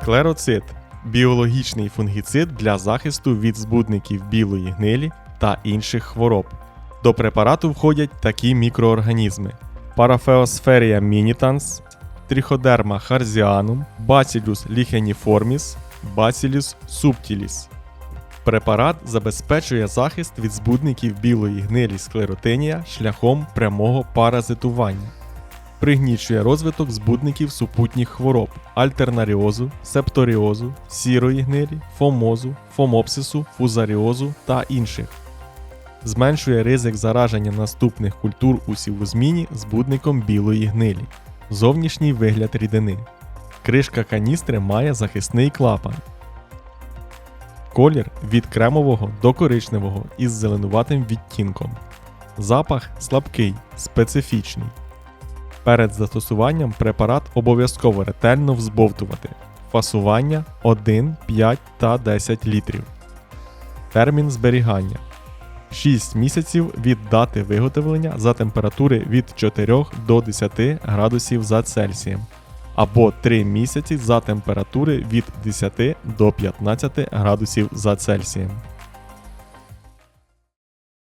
Склероцит біологічний фунгіцид для захисту від збудників білої гнилі та інших хвороб. До препарату входять такі мікроорганізми: Paraphosferia minitans, Trichoderma harzianum, Bacillus licheniformis, Bacillus subtilis. Препарат забезпечує захист від збудників білої гнилі склеротинія шляхом прямого паразитування. Пригнічує розвиток збудників супутніх хвороб альтернаріозу, септоріозу, сірої гнилі, фомозу, фомопсису, фузаріозу та інших. Зменшує ризик зараження наступних культур у сівозміні збудником білої гнилі. Зовнішній вигляд рідини. Кришка каністри має захисний клапан. Колір від кремового до коричневого із зеленуватим відтінком. Запах слабкий, специфічний. Перед застосуванням препарат обов'язково ретельно взбовтувати. Фасування 1, 5 та 10 літрів. Термін зберігання 6 місяців від дати виготовлення за температури від 4 до 10 градусів за Цельсієм або 3 місяці за температури від 10 до 15 градусів за Цельсієм.